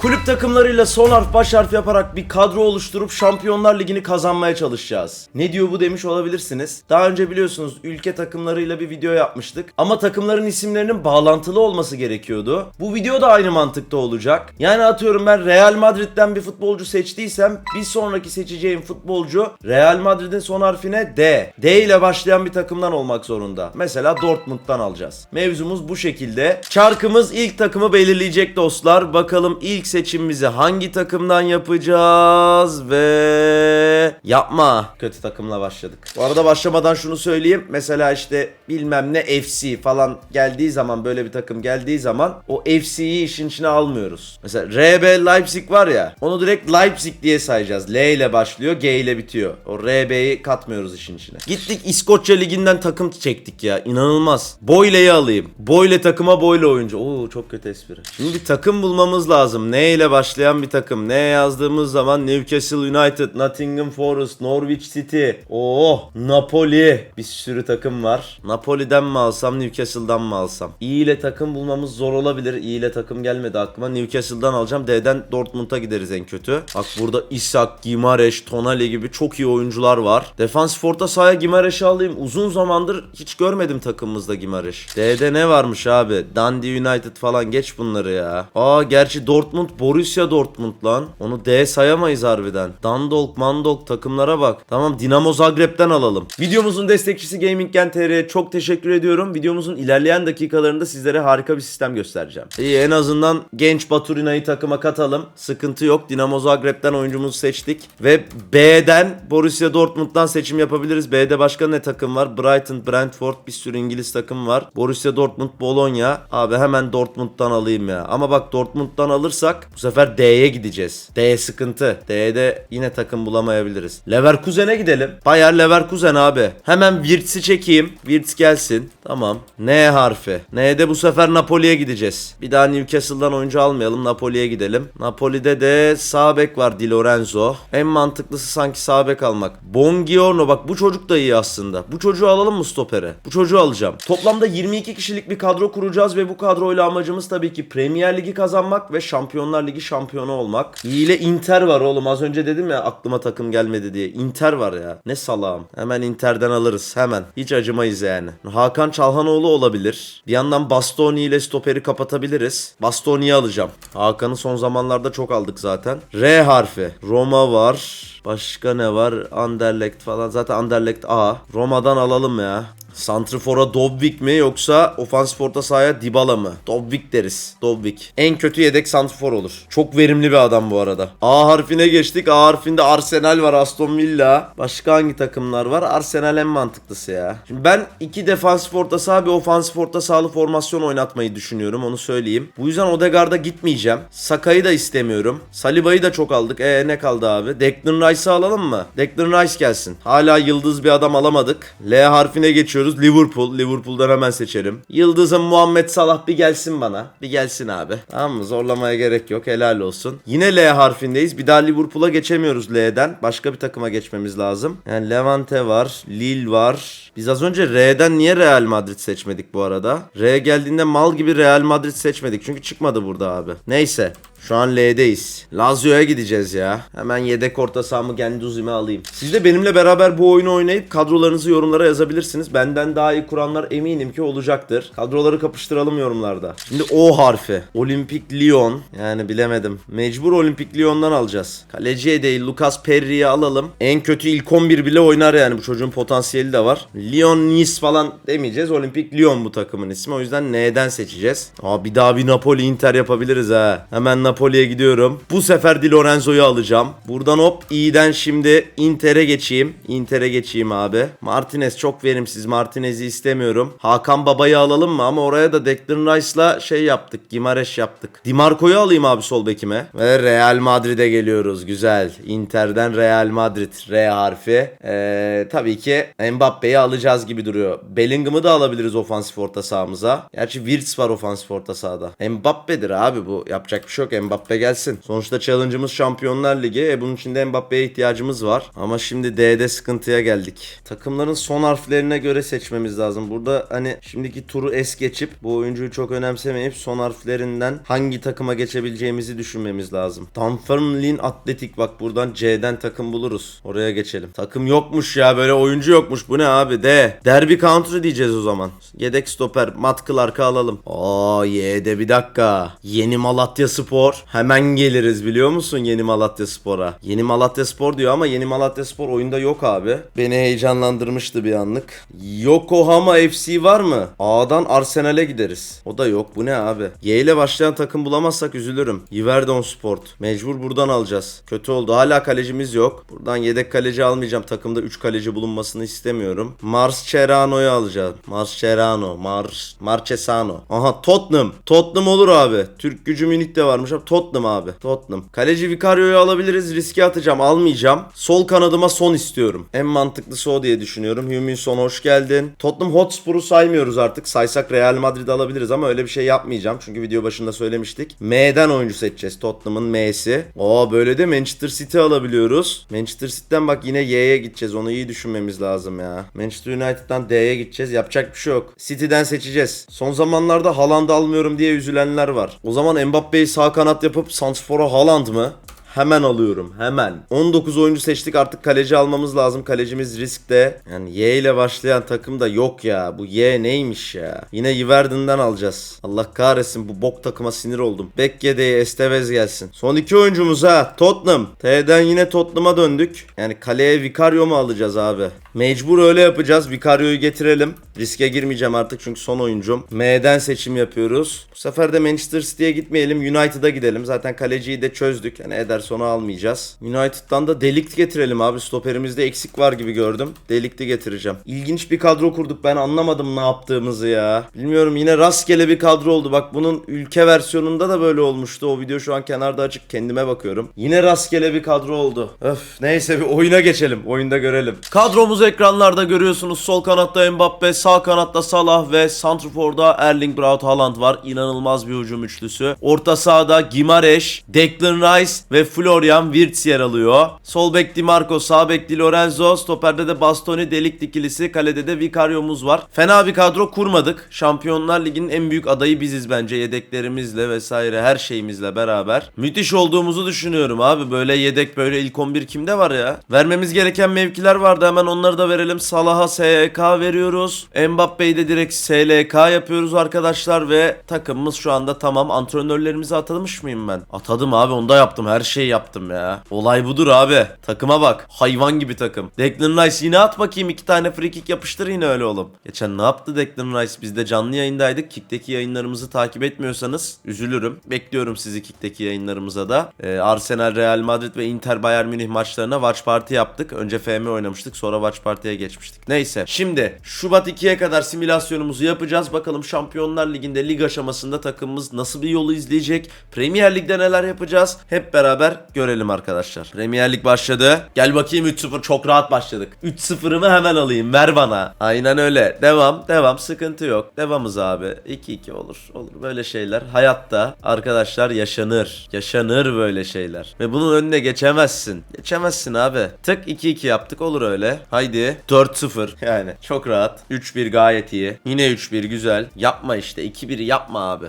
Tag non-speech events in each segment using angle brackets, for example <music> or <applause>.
Kulüp takımlarıyla son harf baş harf yaparak bir kadro oluşturup Şampiyonlar Ligi'ni kazanmaya çalışacağız. Ne diyor bu demiş olabilirsiniz. Daha önce biliyorsunuz ülke takımlarıyla bir video yapmıştık. Ama takımların isimlerinin bağlantılı olması gerekiyordu. Bu video da aynı mantıkta olacak. Yani atıyorum ben Real Madrid'den bir futbolcu seçtiysem bir sonraki seçeceğim futbolcu Real Madrid'in son harfine D. D ile başlayan bir takımdan olmak zorunda. Mesela Dortmund'dan alacağız. Mevzumuz bu şekilde. Çarkımız ilk takımı belirleyecek dostlar. Bakalım ilk seçimimizi hangi takımdan yapacağız ve yapma. Kötü takımla başladık. Bu arada başlamadan şunu söyleyeyim. Mesela işte bilmem ne FC falan geldiği zaman böyle bir takım geldiği zaman o FC'yi işin içine almıyoruz. Mesela RB Leipzig var ya onu direkt Leipzig diye sayacağız. L ile başlıyor G ile bitiyor. O RB'yi katmıyoruz işin içine. Gittik İskoçya Ligi'nden takım çektik ya. İnanılmaz. Boyle'yi alayım. Boyle takıma Boyle oyuncu. Oo çok kötü espri. Şimdi bir takım bulmamız lazım. Ne ile başlayan bir takım. Ne yazdığımız zaman Newcastle United, Nottingham Forest, Norwich City. Oo Napoli. Bir sürü takım var. Napoli'den mi alsam Newcastle'dan mı alsam? İyi ile takım bulmamız zor olabilir. İyi ile takım gelmedi aklıma. Newcastle'dan alacağım. D'den Dortmund'a gideriz en kötü. Bak burada Isak, Gimareş, Tonali gibi çok iyi oyuncular var. Defans orta sahaya Gimareş'i alayım. Uzun zamandır hiç görmedim takımımızda Gimareş. D'de ne varmış abi? Dundee United falan geç bunları ya. Aa gerçi Dortmund Borussia Dortmund lan. Onu D sayamayız harbiden. Dundalk, Mandalk takımlara bak. Tamam Dinamo Zagreb'den alalım. Videomuzun destekçisi Gaming Gen TR'ye çok teşekkür ediyorum. Videomuzun ilerleyen dakikalarında sizlere harika bir sistem göstereceğim. İyi en azından genç Baturina'yı takıma katalım. Sıkıntı yok. Dinamo Zagreb'den oyuncumuzu seçtik. Ve B'den Borussia Dortmund'dan seçim yapabiliriz. B'de başka ne takım var? Brighton, Brentford bir sürü İngiliz takım var. Borussia Dortmund, Bologna. Abi hemen Dortmund'dan alayım ya. Ama bak Dortmund'dan alırsak bu sefer D'ye gideceğiz. D sıkıntı. D'de yine takım bulamayabiliriz. Leverkusen'e gidelim. Bayer Leverkusen abi. Hemen Wirtz'i çekeyim. Wirtz gelsin. Tamam. N harfi. N'de bu sefer Napoli'ye gideceğiz. Bir daha Newcastle'dan oyuncu almayalım. Napoli'ye gidelim. Napoli'de de sağ bek var Di Lorenzo. En mantıklısı sanki sağ bek almak. Bongiorno bak bu çocuk da iyi aslında. Bu çocuğu alalım mı stopere? Bu çocuğu alacağım. Toplamda 22 kişilik bir kadro kuracağız ve bu kadroyla amacımız tabii ki Premier Ligi kazanmak ve Şampiyonlar Ligi şampiyonu olmak. İyi ile Inter var oğlum. Az önce dedim ya aklıma takım gelmedi diye. Inter var ya. Ne salağım. Hemen Inter'den alırız. Hemen. Hiç acımayız yani. Hakan Çalhanoğlu olabilir. Bir yandan Bastoni ile stoperi kapatabiliriz. Bastoni'yi alacağım. Hakan'ı son zamanlarda çok aldık zaten. R harfi. Roma var. Başka ne var? Anderlecht falan. Zaten Anderlecht A. Roma'dan alalım ya. Santrifor'a Dobvik mi yoksa ofansif orta sahaya Dybala mı? Dobvik deriz. Dobvik. En kötü yedek santrifor olur. Çok verimli bir adam bu arada. A harfine geçtik. A harfinde Arsenal var, Aston Villa. Başka hangi takımlar var? Arsenal en mantıklısı ya. Şimdi ben iki defansif orta saha bir ofansif orta sahalı formasyon oynatmayı düşünüyorum. Onu söyleyeyim. Bu yüzden Odegaard'a gitmeyeceğim. Saka'yı da istemiyorum. Saliba'yı da çok aldık. E ne kaldı abi? Declan Rice'ı alalım mı? Declan Rice gelsin. Hala yıldız bir adam alamadık. L harfine geçiyoruz. Liverpool. Liverpool'dan hemen seçerim. Yıldızım Muhammed Salah bir gelsin bana. Bir gelsin abi. Tamam mı? Zorlamaya gerek yok. Helal olsun. Yine L harfindeyiz. Bir daha Liverpool'a geçemiyoruz L'den. Başka bir takıma geçmemiz lazım. Yani Levante var. Lille var. Biz az önce R'den niye Real Madrid seçmedik bu arada? R geldiğinde mal gibi Real Madrid seçmedik. Çünkü çıkmadı burada abi. Neyse. Şu an L'deyiz. Lazio'ya gideceğiz ya. Hemen yedek orta sahamı Genduzim'e alayım. Siz de benimle beraber bu oyunu oynayıp kadrolarınızı yorumlara yazabilirsiniz. Benden daha iyi kuranlar eminim ki olacaktır. Kadroları kapıştıralım yorumlarda. Şimdi O harfi. Olimpik Lyon. Yani bilemedim. Mecbur Olimpik Lyon'dan alacağız. Kaleciye değil Lucas Perry'i alalım. En kötü ilk 11 bile oynar yani. Bu çocuğun potansiyeli de var. Lyon Nice falan demeyeceğiz. Olimpik Lyon bu takımın ismi. O yüzden N'den seçeceğiz. Aa bir daha bir Napoli Inter yapabiliriz ha. Hemen Napoli'ye gidiyorum. Bu sefer Di Lorenzo'yu alacağım. Buradan hop iyiden şimdi Inter'e geçeyim. Inter'e geçeyim abi. Martinez çok verimsiz. Martinez'i istemiyorum. Hakan Baba'yı alalım mı? Ama oraya da Declan Rice'la şey yaptık. Gimareş yaptık. Di Marco'yu alayım abi sol bekime. Ve Real Madrid'e geliyoruz. Güzel. Inter'den Real Madrid. R harfi. Ee, tabii ki Mbappe'yi alacağız gibi duruyor. Bellingham'ı da alabiliriz ofansif orta sahamıza. Gerçi Wirtz var ofansif orta sahada. Mbappe'dir abi bu. Yapacak bir şey yok. Mbappe gelsin. Sonuçta challenge'ımız Şampiyonlar Ligi. E bunun için de Mbappe'ye ihtiyacımız var. Ama şimdi D'de sıkıntıya geldik. Takımların son harflerine göre seçmemiz lazım. Burada hani şimdiki turu es geçip bu oyuncuyu çok önemsemeyip son harflerinden hangi takıma geçebileceğimizi düşünmemiz lazım. Dunfermline Atletik bak buradan C'den takım buluruz. Oraya geçelim. Takım yokmuş ya böyle oyuncu yokmuş. Bu ne abi? D. Derby Country diyeceğiz o zaman. Yedek stoper Matt Clark'ı alalım. Aa Y'de bir dakika. Yeni Malatya Spor. Hemen geliriz biliyor musun Yeni Malatya Spor'a? Yeni Malatya Spor diyor ama Yeni Malatya Spor oyunda yok abi. Beni heyecanlandırmıştı bir anlık. Yokohama FC var mı? A'dan Arsenal'e gideriz. O da yok. Bu ne abi? Y ile başlayan takım bulamazsak üzülürüm. Yiverdon Sport. Mecbur buradan alacağız. Kötü oldu. Hala kalecimiz yok. Buradan yedek kaleci almayacağım. Takımda 3 kaleci bulunmasını istemiyorum. Mars Cerano'yu alacağım. Mars Cerano. Mars Marchesano. Aha Tottenham. Tottenham olur abi. Türk gücü Münih de varmış Tottenham abi. Tottenham. Kaleci Vicario'yu alabiliriz. Riske atacağım. Almayacağım. Sol kanadıma son istiyorum. En mantıklısı o diye düşünüyorum. Hümin Son hoş geldin. Tottenham Hotspur'u saymıyoruz artık. Saysak Real Madrid alabiliriz ama öyle bir şey yapmayacağım. Çünkü video başında söylemiştik. M'den oyuncu seçeceğiz. Tottenham'ın M'si. Aa böyle de Manchester City alabiliyoruz. Manchester City'den bak yine Y'ye gideceğiz. Onu iyi düşünmemiz lazım ya. Manchester United'dan D'ye gideceğiz. Yapacak bir şey yok. City'den seçeceğiz. Son zamanlarda Haaland almıyorum diye üzülenler var. O zaman Mbappe'yi sağ kanat yapıp Santrfor'a Haaland mı? Hemen alıyorum hemen. 19 oyuncu seçtik artık kaleci almamız lazım. Kalecimiz riskte. Yani Y ile başlayan takım da yok ya. Bu Y neymiş ya? Yine Yiverdin'den alacağız. Allah kahretsin bu bok takıma sinir oldum. Bekkede'ye Estevez gelsin. Son iki oyuncumuz ha. Tottenham. T'den yine Tottenham'a döndük. Yani kaleye Vicario mu alacağız abi? Mecbur öyle yapacağız. Vicario'yu getirelim. Riske girmeyeceğim artık çünkü son oyuncum. M'den seçim yapıyoruz. Bu sefer de Manchester City'ye gitmeyelim. United'a gidelim. Zaten kaleciyi de çözdük. Yani Ederson'u almayacağız. United'dan da Delikt getirelim abi. Stoperimizde eksik var gibi gördüm. Delikt'i getireceğim. İlginç bir kadro kurduk. Ben anlamadım ne yaptığımızı ya. Bilmiyorum yine rastgele bir kadro oldu. Bak bunun ülke versiyonunda da böyle olmuştu. O video şu an kenarda açık. Kendime bakıyorum. Yine rastgele bir kadro oldu. Öf. Neyse bir oyuna geçelim. Oyunda görelim. Kadromuzu ekranlarda görüyorsunuz. Sol kanatta Mbappe, sağ kanatta Salah ve Santrfor'da Erling Braut Haaland var. İnanılmaz bir hücum üçlüsü. Orta sahada Gimareş, Declan Rice ve Florian Wirtz yer alıyor. Sol bek Di Marco, sağ bek Di Lorenzo, stoperde de Bastoni Delik ikilisi, kalede de Vicario'muz var. Fena bir kadro kurmadık. Şampiyonlar Ligi'nin en büyük adayı biziz bence yedeklerimizle vesaire her şeyimizle beraber. Müthiş olduğumuzu düşünüyorum abi. Böyle yedek böyle ilk 11 kimde var ya? Vermemiz gereken mevkiler vardı hemen onları da verelim. Salah'a SK veriyoruz. Mbappe'yi de direkt SLK yapıyoruz arkadaşlar ve takımımız şu anda tamam. Antrenörlerimizi atamış mıyım ben? Atadım abi onda yaptım. Her şeyi yaptım ya. Olay budur abi. Takıma bak. Hayvan gibi takım. Declan Rice yine at bakayım. iki tane free kick yapıştır yine öyle oğlum. Geçen ne yaptı Declan Rice? Biz de canlı yayındaydık. Kick'teki yayınlarımızı takip etmiyorsanız üzülürüm. Bekliyorum sizi Kick'teki yayınlarımıza da. Ee, Arsenal, Real Madrid ve Inter Bayern Münih maçlarına Watch Party yaptık. Önce FM oynamıştık. Sonra Watch Party'ye geçmiştik. Neyse. Şimdi Şubat 2'ye kadar simülasyonumuzu yapacağız. Bakalım Şampiyonlar Ligi'nde lig aşamasında takımımız nasıl bir yolu izleyecek? Premier Lig'de neler yapacağız? Hep beraber görelim arkadaşlar. Premier Lig başladı. Gel bakayım 3-0 çok rahat başladık. 3-0'ımı hemen alayım ver bana. Aynen öyle. Devam devam sıkıntı yok. Devamız abi. 2-2 olur. Olur böyle şeyler. Hayatta arkadaşlar yaşanır. Yaşanır böyle şeyler. Ve bunun önüne geçemezsin. Geçemezsin abi. Tık 2-2 yaptık olur öyle. Haydi 4-0 yani çok rahat. 3-1 gayet iyi. Yine 3-1 güzel. Yapma işte 2-1 yapma abi.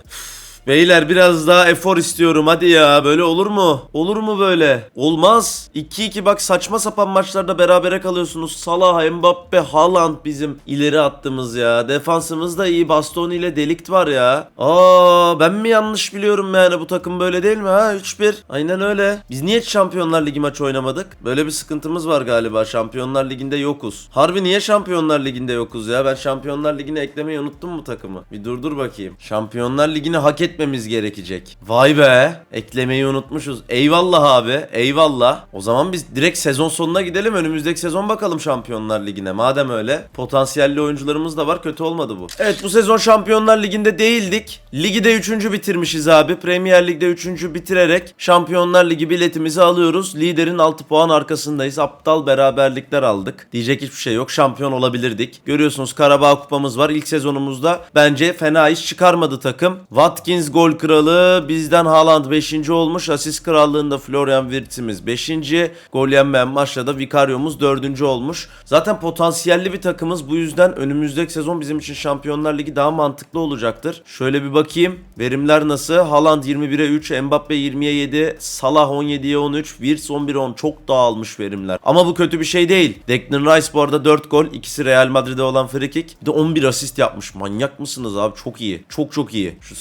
Beyler biraz daha efor istiyorum hadi ya böyle olur mu? Olur mu böyle? Olmaz. 2-2 bak saçma sapan maçlarda berabere kalıyorsunuz. Salah, Mbappe, Haaland bizim ileri attığımız ya. Defansımız da iyi. Bastoni ile Delikt var ya. Aa ben mi yanlış biliyorum yani bu takım böyle değil mi ha? 3-1. Aynen öyle. Biz niye Şampiyonlar Ligi maçı oynamadık? Böyle bir sıkıntımız var galiba. Şampiyonlar Ligi'nde yokuz. Harbi niye Şampiyonlar Ligi'nde yokuz ya? Ben Şampiyonlar Ligi'ne eklemeyi unuttum mu takımı? Bir durdur bakayım. Şampiyonlar Ligi'ni hak etmemiz gerekecek. Vay be. Eklemeyi unutmuşuz. Eyvallah abi. Eyvallah. O zaman biz direkt sezon sonuna gidelim. Önümüzdeki sezon bakalım Şampiyonlar Ligi'ne. Madem öyle. Potansiyelli oyuncularımız da var. Kötü olmadı bu. Evet bu sezon Şampiyonlar Ligi'nde değildik. Ligi de 3. bitirmişiz abi. Premier Lig'de 3. bitirerek Şampiyonlar Ligi biletimizi alıyoruz. Liderin 6 puan arkasındayız. Aptal beraberlikler aldık. Diyecek hiçbir şey yok. Şampiyon olabilirdik. Görüyorsunuz Karabağ kupamız var. İlk sezonumuzda bence fena iş çıkarmadı takım. Watkins Heinz gol kralı. Bizden Haaland 5. olmuş. Asist krallığında Florian Wirtz'imiz 5. Gol yenmeyen maçta da Vicario'muz 4. olmuş. Zaten potansiyelli bir takımız. Bu yüzden önümüzdeki sezon bizim için Şampiyonlar Ligi daha mantıklı olacaktır. Şöyle bir bakayım. Verimler nasıl? Haaland 21'e 3, Mbappe 20'ye 7, Salah 17'ye 13, Wirtz 11'e 10. Çok dağılmış verimler. Ama bu kötü bir şey değil. Declan Rice bu arada 4 gol. ikisi Real Madrid'e olan free kick. Bir de 11 asist yapmış. Manyak mısınız abi? Çok iyi. Çok çok iyi. Şu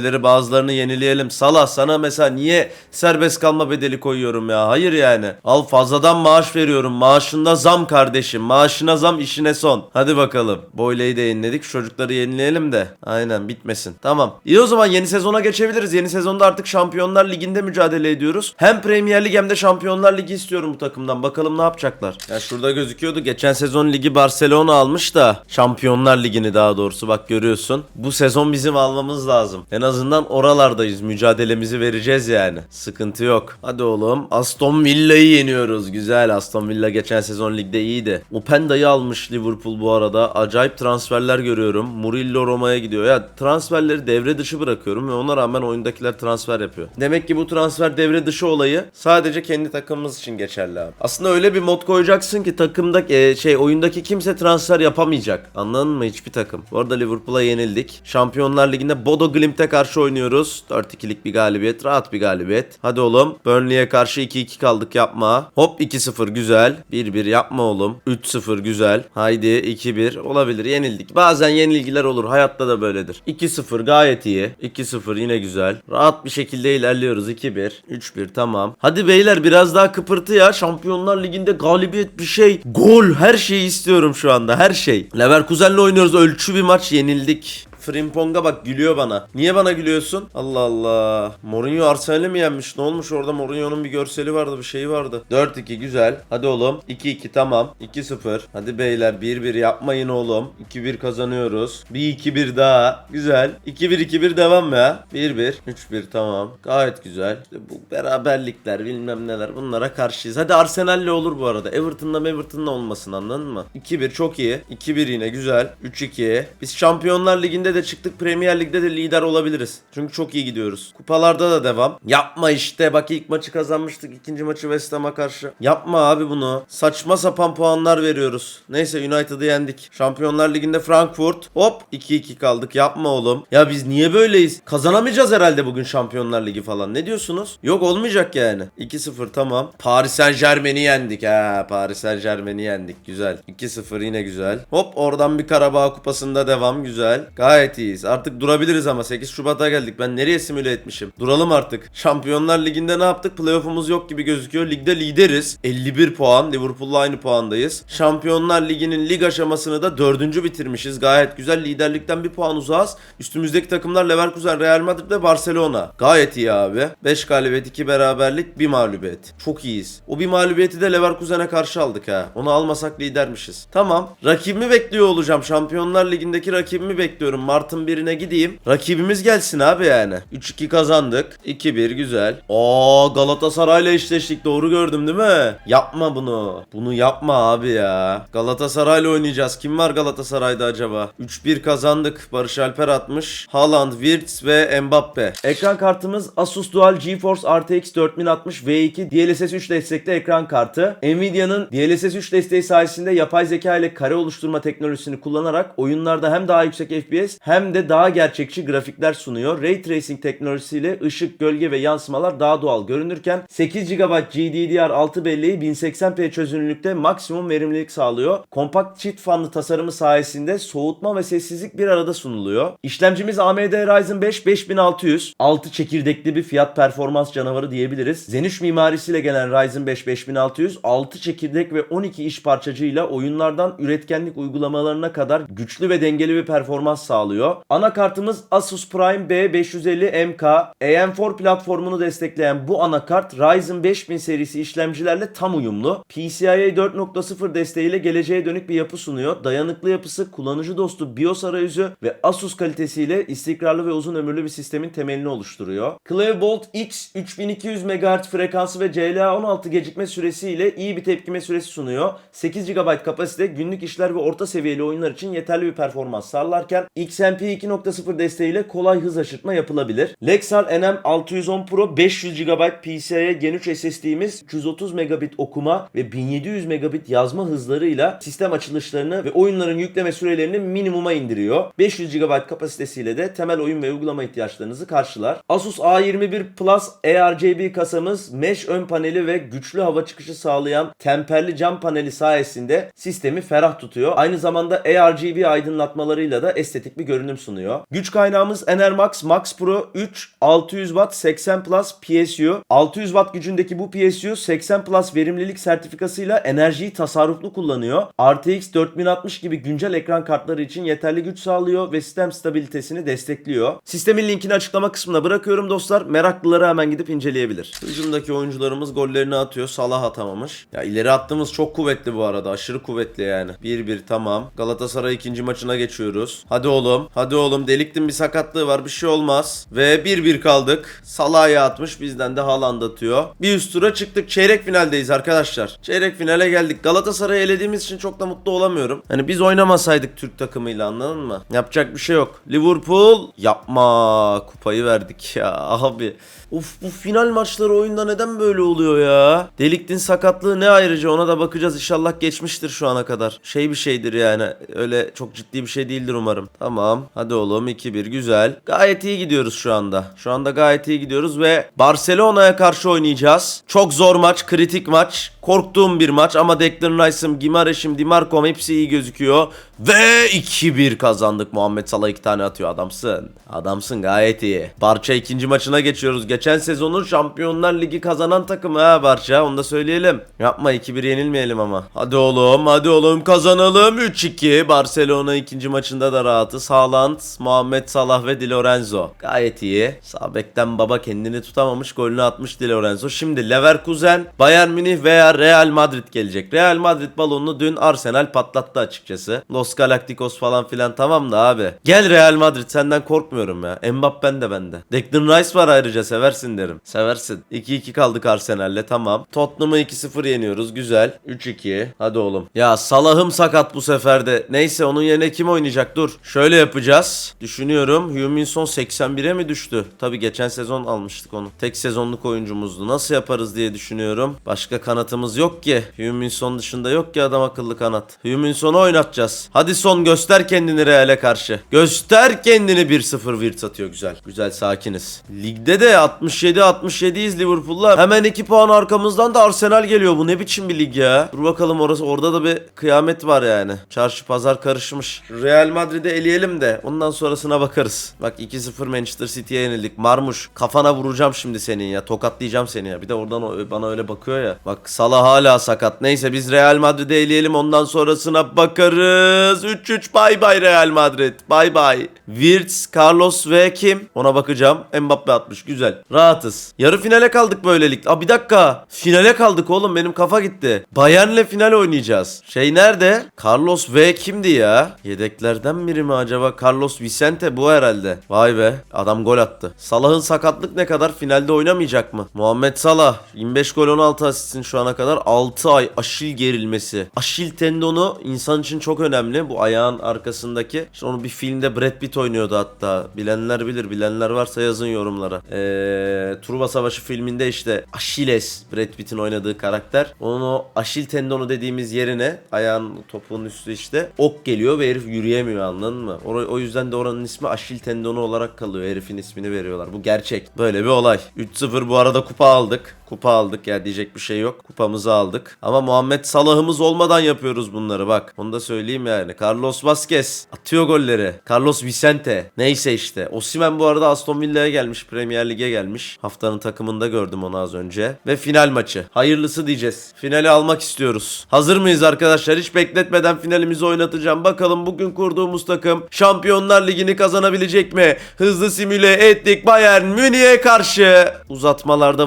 sözleşmeleri bazılarını yenileyelim. Salah sana mesela niye serbest kalma bedeli koyuyorum ya? Hayır yani. Al fazladan maaş veriyorum. Maaşında zam kardeşim. Maaşına zam işine son. Hadi bakalım. Boyle'yi de yeniledik. Çocukları yenileyelim de. Aynen bitmesin. Tamam. İyi o zaman yeni sezona geçebiliriz. Yeni sezonda artık Şampiyonlar Ligi'nde mücadele ediyoruz. Hem Premier Lig hem de Şampiyonlar Ligi istiyorum bu takımdan. Bakalım ne yapacaklar. Ya şurada gözüküyordu. Geçen sezon ligi Barcelona almış da Şampiyonlar Ligi'ni daha doğrusu bak görüyorsun. Bu sezon bizim almamız lazım. En azından oralardayız. Mücadelemizi vereceğiz yani. Sıkıntı yok. Hadi oğlum. Aston Villa'yı yeniyoruz. Güzel. Aston Villa geçen sezon ligde iyiydi. Openda'yı almış Liverpool bu arada. Acayip transferler görüyorum. Murillo Roma'ya gidiyor. Ya transferleri devre dışı bırakıyorum ve ona rağmen oyundakiler transfer yapıyor. Demek ki bu transfer devre dışı olayı sadece kendi takımımız için geçerli abi. Aslında öyle bir mod koyacaksın ki takımda e, şey oyundaki kimse transfer yapamayacak. Anladın mı hiçbir takım. Bu arada Liverpool'a yenildik. Şampiyonlar Ligi'nde Bodo Glimt'e karşı oynuyoruz. 4-2'lik bir galibiyet. Rahat bir galibiyet. Hadi oğlum. Burnley'e karşı 2-2 kaldık yapma. Hop 2-0 güzel. 1-1 yapma oğlum. 3-0 güzel. Haydi 2-1 olabilir. Yenildik. Bazen yenilgiler olur. Hayatta da böyledir. 2-0 gayet iyi. 2-0 yine güzel. Rahat bir şekilde ilerliyoruz. 2-1. 3-1 tamam. Hadi beyler biraz daha kıpırtı ya. Şampiyonlar Ligi'nde galibiyet bir şey. Gol her şeyi istiyorum şu anda. Her şey. Leverkusen'le oynuyoruz. Ölçü bir maç yenildik. Frimpong'a bak gülüyor bana. Niye bana gülüyorsun? Allah Allah. Mourinho Arsenal'i mi yenmiş? Ne olmuş orada? Mourinho'nun bir görseli vardı, bir şeyi vardı. 4-2 güzel. Hadi oğlum. 2-2 tamam. 2-0. Hadi beyler 1-1 yapmayın oğlum. 2-1 kazanıyoruz. Bir 2-1 daha. Güzel. 2-1-2-1 devam ya. 1-1. 3-1 tamam. Gayet güzel. İşte bu beraberlikler bilmem neler bunlara karşıyız. Hadi Arsenal'le olur bu arada. Everton'la Everton'la olmasın anladın mı? 2-1 çok iyi. 2-1 yine güzel. 3-2. Biz Şampiyonlar Ligi'nde de çıktık. Premier Lig'de de lider olabiliriz. Çünkü çok iyi gidiyoruz. Kupalarda da devam. Yapma işte. Bak ilk maçı kazanmıştık. ikinci maçı West Ham'a karşı. Yapma abi bunu. Saçma sapan puanlar veriyoruz. Neyse United'ı yendik. Şampiyonlar Ligi'nde Frankfurt. Hop 2-2 kaldık. Yapma oğlum. Ya biz niye böyleyiz? Kazanamayacağız herhalde bugün Şampiyonlar Ligi falan. Ne diyorsunuz? Yok olmayacak yani. 2-0 tamam. Paris Saint Germain'i yendik. Ha Paris Saint Germain'i yendik. Güzel. 2-0 yine güzel. Hop oradan bir Karabağ kupasında devam. Güzel. Gayet iyiyiz. Artık durabiliriz ama 8 Şubat'a geldik. Ben nereye simüle etmişim? Duralım artık. Şampiyonlar Ligi'nde ne yaptık? Playoff'umuz yok gibi gözüküyor. Ligde lideriz. 51 puan. Liverpool'la aynı puandayız. Şampiyonlar Ligi'nin lig aşamasını da 4. bitirmişiz. Gayet güzel. Liderlikten bir puan uzağız. Üstümüzdeki takımlar Leverkusen, Real Madrid ve Barcelona. Gayet iyi abi. 5 galibiyet, 2 beraberlik, 1 mağlubiyet. Çok iyiyiz. O bir mağlubiyeti de Leverkusen'e karşı aldık ha. Onu almasak lidermişiz. Tamam. Rakibimi bekliyor olacağım. Şampiyonlar Ligi'ndeki rakibimi bekliyorum. Mart'ın birine gideyim. Rakibimiz gelsin abi yani. 3-2 kazandık. 2-1 güzel. Aa Galatasaray'la eşleştik. Doğru gördüm değil mi? Yapma bunu. Bunu yapma abi ya. Galatasaray'la oynayacağız. Kim var Galatasaray'da acaba? 3-1 kazandık. Barış Alper atmış. Haaland, Wirtz ve Mbappe. Ekran kartımız Asus Dual GeForce RTX 4060 V2 DLSS 3 destekli ekran kartı. Nvidia'nın DLSS 3 desteği sayesinde yapay zeka ile kare oluşturma teknolojisini kullanarak oyunlarda hem daha yüksek FPS hem de daha gerçekçi grafikler sunuyor. Ray Tracing teknolojisiyle ışık, gölge ve yansımalar daha doğal görünürken 8 GB GDDR6 belleği 1080p çözünürlükte maksimum verimlilik sağlıyor. Kompakt çift fanlı tasarımı sayesinde soğutma ve sessizlik bir arada sunuluyor. İşlemcimiz AMD Ryzen 5 5600. 6 çekirdekli bir fiyat performans canavarı diyebiliriz. Zen 3 mimarisiyle gelen Ryzen 5 5600 6 çekirdek ve 12 iş parçacığıyla oyunlardan üretkenlik uygulamalarına kadar güçlü ve dengeli bir performans sağlıyor. Anakartımız Asus Prime B550MK. AM4 platformunu destekleyen bu anakart Ryzen 5000 serisi işlemcilerle tam uyumlu. PCIe 4.0 desteğiyle geleceğe dönük bir yapı sunuyor. Dayanıklı yapısı, kullanıcı dostu BIOS arayüzü ve Asus kalitesiyle istikrarlı ve uzun ömürlü bir sistemin temelini oluşturuyor. Clearbolt X 3200 MHz frekansı ve CLA16 gecikme süresiyle iyi bir tepkime süresi sunuyor. 8 GB kapasite günlük işler ve orta seviyeli oyunlar için yeterli bir performans sağlarken X XMP 2.0 desteğiyle kolay hız aşırtma yapılabilir. Lexar NM 610 Pro 500 GB PCIe Gen 3 SSD'miz 330 megabit okuma ve 1700 megabit yazma hızlarıyla sistem açılışlarını ve oyunların yükleme sürelerini minimuma indiriyor. 500 GB kapasitesiyle de temel oyun ve uygulama ihtiyaçlarınızı karşılar. Asus A21 Plus ARGB kasamız mesh ön paneli ve güçlü hava çıkışı sağlayan temperli cam paneli sayesinde sistemi ferah tutuyor. Aynı zamanda ARGB aydınlatmalarıyla da estetik bir görünüm sunuyor. Güç kaynağımız Enermax Max Pro 3 600 Watt 80 Plus PSU. 600 Watt gücündeki bu PSU 80 Plus verimlilik sertifikasıyla enerjiyi tasarruflu kullanıyor. RTX 4060 gibi güncel ekran kartları için yeterli güç sağlıyor ve sistem stabilitesini destekliyor. Sistemin linkini açıklama kısmına bırakıyorum dostlar. Meraklıları hemen gidip inceleyebilir. Hücumdaki oyuncularımız gollerini atıyor. Salah atamamış. Ya ileri attığımız çok kuvvetli bu arada. Aşırı kuvvetli yani. 1-1 tamam. Galatasaray ikinci maçına geçiyoruz. Hadi oğlum. Hadi oğlum. Deliktin bir sakatlığı var. Bir şey olmaz. Ve 1-1 kaldık. Salah'a atmış. Bizden de Haaland atıyor. Bir üst tura çıktık. Çeyrek finaldeyiz arkadaşlar. Çeyrek finale geldik. Galatasaray'ı elediğimiz için çok da mutlu olamıyorum. Hani biz oynamasaydık Türk takımıyla anladın mı? Yapacak bir şey yok. Liverpool yapma. Kupayı verdik ya <laughs> abi. Uf bu final maçları oyunda neden böyle oluyor ya? Deliktin sakatlığı ne ayrıca ona da bakacağız. İnşallah geçmiştir şu ana kadar. Şey bir şeydir yani. Öyle çok ciddi bir şey değildir umarım. Tamam. Hadi oğlum 2-1 güzel. Gayet iyi gidiyoruz şu anda. Şu anda gayet iyi gidiyoruz ve Barcelona'ya karşı oynayacağız. Çok zor maç, kritik maç. Korktuğum bir maç ama Declan Rice'ım, Gimareş'im, Dimarco'm hepsi iyi gözüküyor. Ve 2-1 kazandık. Muhammed Salah iki tane atıyor. Adamsın. Adamsın gayet iyi. Barça ikinci maçına geçiyoruz. Geçen sezonun Şampiyonlar Ligi kazanan takımı ha Barça. Onu da söyleyelim. Yapma 2-1 yenilmeyelim ama. Hadi oğlum hadi oğlum kazanalım. 3-2. Barcelona ikinci maçında da rahatı. Haaland, Muhammed Salah ve Di Lorenzo. Gayet iyi. Sağ bekten baba kendini tutamamış. Golünü atmış Di Lorenzo. Şimdi Leverkusen, Bayern Münih veya Real Madrid gelecek. Real Madrid balonunu dün Arsenal patlattı açıkçası. Los Galacticos falan filan tamam da abi. Gel Real Madrid senden korkmuyorum ya. Mbappe'n de bende. Declan Rice var ayrıca seversin derim. Seversin. 2-2 kaldık Arsenal'le tamam. Tottenham'ı 2-0 yeniyoruz güzel. 3-2. Hadi oğlum. Ya Salah'ım sakat bu sefer de. Neyse onun yerine kim oynayacak dur. Şöyle yapacağız. Düşünüyorum. Huminson 81'e mi düştü? Tabi geçen sezon almıştık onu. Tek sezonluk oyuncumuzdu. Nasıl yaparız diye düşünüyorum. Başka kanatımız yok ki. Huminson dışında yok ki adam akıllı kanat. Huminson'u oynatacağız. Hadi son göster kendini Real'e karşı. Göster kendini 1-0 Wirtz atıyor güzel. Güzel sakiniz. Ligde de 67-67'yiz Liverpool'la. Hemen 2 puan arkamızdan da Arsenal geliyor. Bu ne biçim bir lig ya? Dur bakalım orası orada da bir kıyamet var yani. Çarşı pazar karışmış. Real Madrid'i eleyelim de ondan sonrasına bakarız. Bak 2-0 Manchester City'ye yenildik. Marmuş kafana vuracağım şimdi senin ya. Tokatlayacağım seni ya. Bir de oradan bana öyle bakıyor ya. Bak Salah hala sakat. Neyse biz Real Madrid'i eleyelim ondan sonrasına bakarız. 3-3 bay bay Real Madrid. Bay bay. Wirtz, Carlos ve kim? Ona bakacağım. Mbappe atmış. Güzel. Rahatız. Yarı finale kaldık böylelikle. Aa bir dakika. Finale kaldık oğlum. Benim kafa gitti. Bayern'le final oynayacağız. Şey nerede? Carlos V kimdi ya? Yedeklerden biri mi acaba? Carlos Vicente bu herhalde. Vay be. Adam gol attı. Salah'ın sakatlık ne kadar? Finalde oynamayacak mı? Muhammed Salah. 25 gol 16 asistin şu ana kadar. 6 ay aşil gerilmesi. Aşil tendonu insan için çok önemli. Bu ayağın arkasındaki. İşte onu bir filmde Brad Pitt oynuyordu hatta. Bilenler bilir. Bilenler varsa yazın yorumlara. Eee Truva Savaşı filminde işte Achilles Brad Pitt'in oynadığı karakter. Onun o aşil tendonu dediğimiz yerine ayağın topuğun üstü işte ok geliyor ve herif yürüyemiyor anladın mı? O, o yüzden de oranın ismi aşil tendonu olarak kalıyor. Herifin ismini veriyorlar. Bu gerçek. Böyle bir olay. 3-0 bu arada kupa aldık. Kupa aldık ya diyecek bir şey yok. Kupamızı aldık. Ama Muhammed Salah'ımız olmadan yapıyoruz bunları bak. Onu da söyleyeyim yani. Carlos Vazquez atıyor golleri. Carlos Vicente. Neyse işte. Osimhen bu arada Aston Villa'ya gelmiş. Premier Lig'e gelmiş. Haftanın takımında gördüm onu az önce. Ve final maçı. Hayırlısı diyeceğiz. Finali almak istiyoruz. Hazır mıyız arkadaşlar? Hiç bekletmeden finalimizi oynatacağım. Bakalım bugün kurduğumuz takım Şampiyonlar Ligi'ni kazanabilecek mi? Hızlı simüle ettik Bayern Münih'e karşı. Uzatmalarda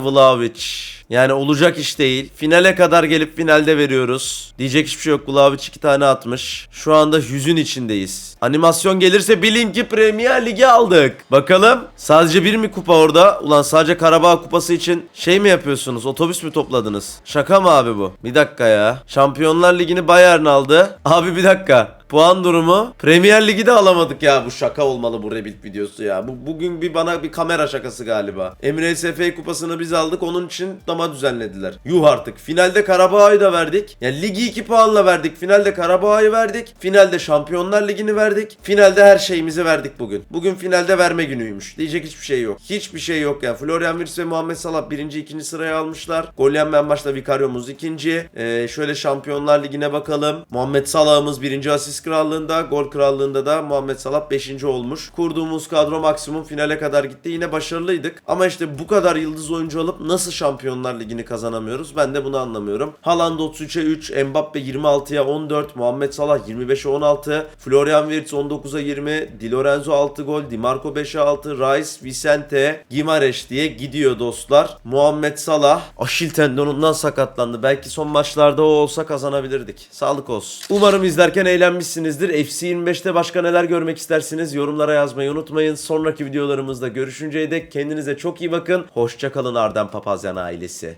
Yani olacak iş değil. Finale kadar gelip finalde veriyoruz. Diyecek hiçbir şey yok. Vlahovic iki tane atmış. Şu anda hüzün içindeyiz. Animasyon gelirse bilin ki Premier Ligi aldık. Bakalım. Sadece bir mi kupa orada? Ulan sadece Karabağ kupası için şey mi yapıyorsunuz? Otobüs mü topladınız? Şaka mı abi bu? Bir dakika ya. Şampiyonlar Ligi'ni Bayern aldı. <laughs> Abi bir dakika. Puan durumu. Premier Ligi de alamadık ya. Bu şaka olmalı bu Rebuild videosu ya. Bu, bugün bir bana bir kamera şakası galiba. Emirates FA kupasını biz aldık. Onun için dama düzenlediler. Yuh artık. Finalde Karabağ'ı da verdik. Yani ligi 2 puanla verdik. Finalde Karabağ'ı verdik. Finalde Şampiyonlar Ligi'ni verdik. Finalde her şeyimizi verdik bugün. Bugün finalde verme günüymüş. Diyecek hiçbir şey yok. Hiçbir şey yok yani. Florian Wirtz ve Muhammed Salah birinci, ikinci sıraya almışlar. Gol yenmeyen maçta Vicariomuz ikinci. Ee, şöyle Şampiyonlar Ligi'ne bakalım. Muhammed Salah'ımız birinci asist krallığında. Gol krallığında da Muhammed Salah beşinci olmuş. Kurduğumuz kadro maksimum finale kadar gitti. Yine başarılıydık. Ama işte bu kadar yıldız oyuncu alıp nasıl Şampiyonlar Ligi'ni kazanamıyoruz? Ben de bunu anlamıyorum. Haaland 33'e 3, Mbappe 26'ya 14, Muhammed Salah 25'e 16, Florian Wirtz 19'a 20, Di Lorenzo 6 gol, Di Marco 5'e 6, Rice, Vicente, Gimareş diye gidiyor dostlar. Muhammed Salah Aşil tendonundan sakatlandı. Belki son maçlarda o olsa kazanabilirdik. Sağlık olsun. Umarım izlerken eğlenmişsinizdir. FC25'te başka neler görmek istersiniz? Yorumlara yazmayı unutmayın. Sonraki videolarımızda görüşünceye dek kendinize çok iyi bakın. Hoşçakalın Arden Papazyan ailesi.